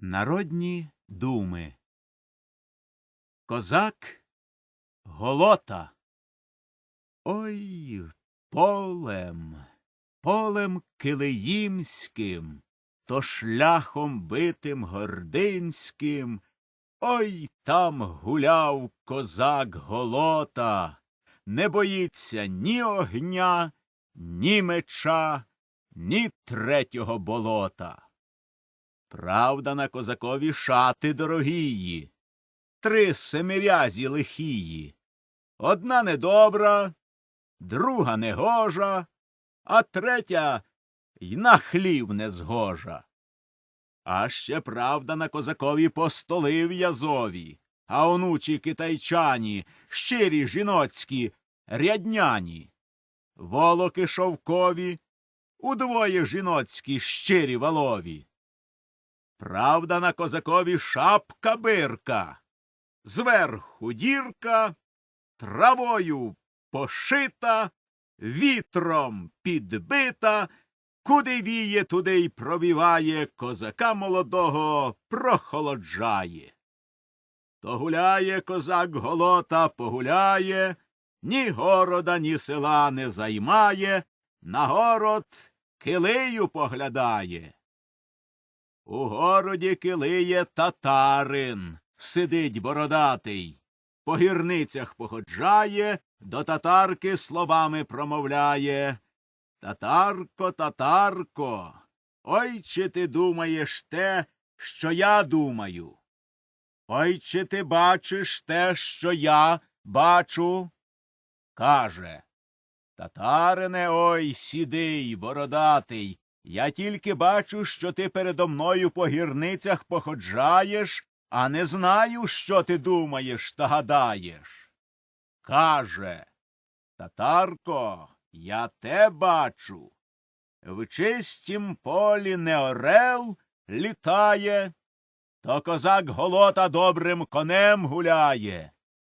Народні думи. Козак голота. Ой, полем, полем килиїмським, то шляхом битим гординським. Ой там гуляв козак голота, не боїться ні огня, ні меча, ні третього болота. Правда, на козакові шати дорогії, три семирязі лихії. Одна недобра, друга негожа, а третя й на хлів не згожа. А ще правда на козакові постоли в'язові, а онучі китайчані, щирі жіноцькі, рядняні, волоки шовкові, удвоє жіноцькі, щирі валові. Правда, на козакові шапка бирка, зверху дірка, травою пошита, вітром підбита, куди віє, туди й провіває, козака молодого прохолоджає. То гуляє козак голота, погуляє, ні города, ні села не займає, на город килию поглядає. У городі килиє татарин, сидить бородатий, по гірницях походжає, до татарки словами промовляє. Татарко, татарко, ой чи ти думаєш те, що я думаю? Ой чи ти бачиш те, що я бачу? Каже. Татарине, ой, сідий, бородатий, я тільки бачу, що ти передо мною по гірницях походжаєш, а не знаю, що ти думаєш та гадаєш. Каже Татарко, я те бачу. В чистім полі не орел літає, то козак голота добрим конем гуляє.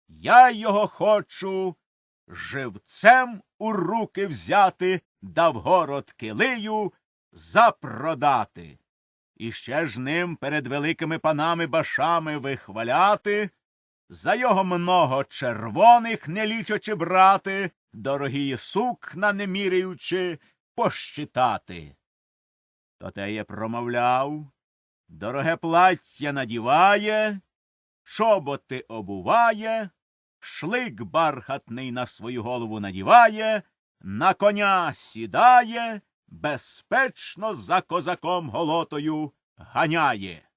Я його хочу живцем у руки взяти, да в город килию запродати. І ще ж ним перед великими панами башами вихваляти, за його много червоних не лічачи брати, дорогі сукна не міряючи, пощитати. То те я промовляв, дороге плаття надіває, чоботи обуває, шлик бархатний на свою голову надіває, на коня сідає, безпечно за козаком голотою ганяє.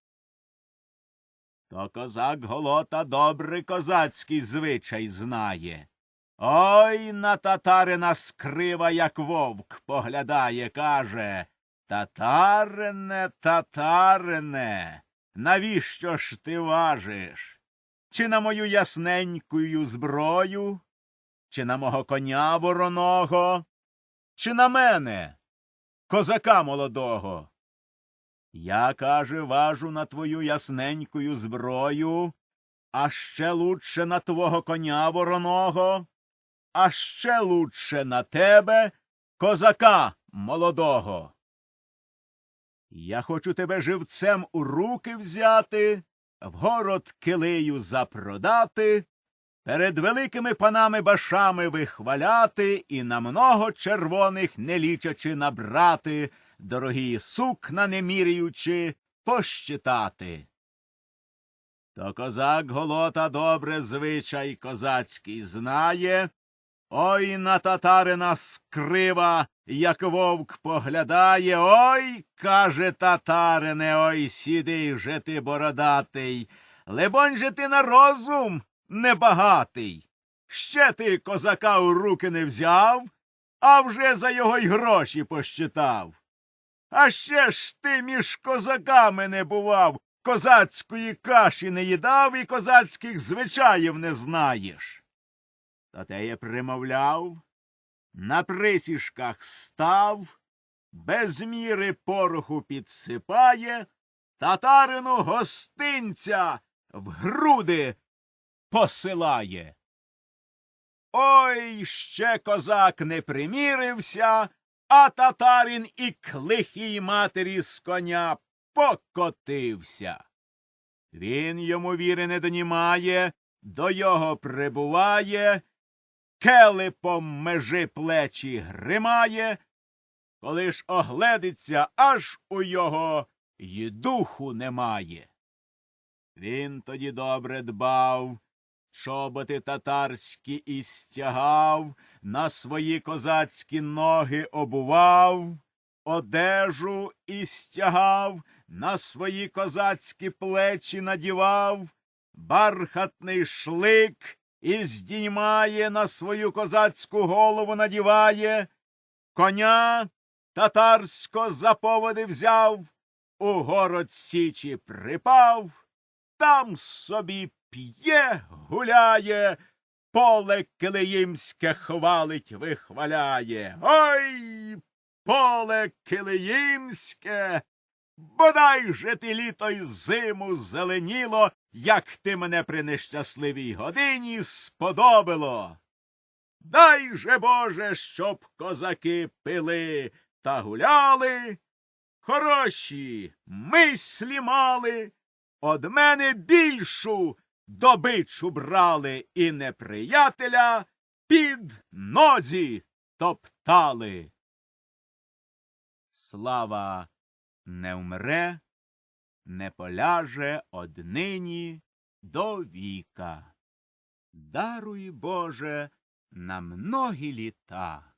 То козак голота добрий козацький звичай знає. Ой на татарина скрива, як вовк, поглядає, каже Татарине, татарине, навіщо ж ти важиш? Чи на мою ясненькую зброю, чи на мого коня вороного, чи на мене, козака молодого? Я, каже, важу на твою ясненькую зброю, а ще лучше на твого коня вороного, а ще лучше на тебе, козака молодого. Я хочу тебе живцем у руки взяти, в город килию запродати, перед великими панами башами вихваляти і на много червоних не лічачи набрати, дорогі сукна не міряючи, пощитати. То козак голота добре звичай козацький знає. Ой на татарина скрива, як вовк поглядає. Ой, каже татарине, ой, сідий же ти бородатий. Лебонь же ти на розум небагатий. Ще ти козака у руки не взяв, а вже за його й гроші пощитав. А ще ж ти між козаками не бував, козацької каші не їдав і козацьких звичаїв не знаєш. Та те я примовляв, на присішках став, без міри пороху підсипає, татарину гостинця в груди посилає. Ой, ще козак не примірився, а татарин і к лихій матері з коня покотився. Він йому віри не донімає, до його прибуває, келипом межи плечі гримає, коли ж огледиться, аж у його й духу немає. Він тоді добре дбав, чоботи татарські і стягав, на свої козацькі ноги обував, одежу і стягав, на свої козацькі плечі надівав, бархатний шлик і здіймає, на свою козацьку голову надіває, коня татарсько за поводи взяв, у город січі припав, там собі п'є, гуляє, поле килиїмське хвалить, вихваляє. Ой, поле килиїмське, бодай же ти літо й зиму зеленіло, як ти мене при нещасливій годині сподобило. Дай же, Боже, щоб козаки пили та гуляли, хороші мислі мали, од мене більшу добичу брали і неприятеля під нозі топтали. Слава не вмре, не поляже однині до віка. Даруй, Боже, на многі літа.